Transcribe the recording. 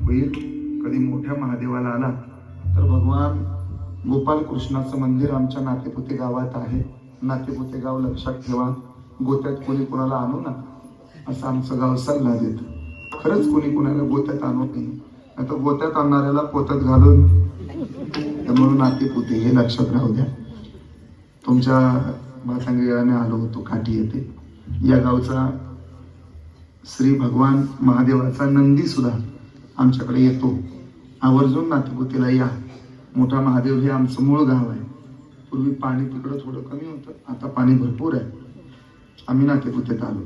होईल कधी मोठ्या महादेवाला आला तर भगवान गोपाल कृष्णाचं मंदिर आमच्या नातेपुते गावात आहे. नातेपुते गाव लक्षात ठेवा. गोत्यात कोणी कोणाला आणू ना असं आमचं गाव सल्ला देत खरंच कोणी कोणाला गोत्यात आणू नये. नाही तर गोत्यात आणणाऱ्याला पोत्यात घालून त्यामुळे नातेपुते हे लक्षात राहू द्या. तुमच्या भातांगीराने आलो होतो काठी येते या गावचा श्री भगवान महादेवाचा नंदी सुद्धा आमच्याकडे येतो. आवर्जून नातेपुतीला या. मोठा महादेव हे आमचं मूळ गाव आहे. पूर्वी पाणी तिकडं थोडं कमी होतं. आता पाणी भरपूर आहे. आम्ही नातेपुतेत आलो.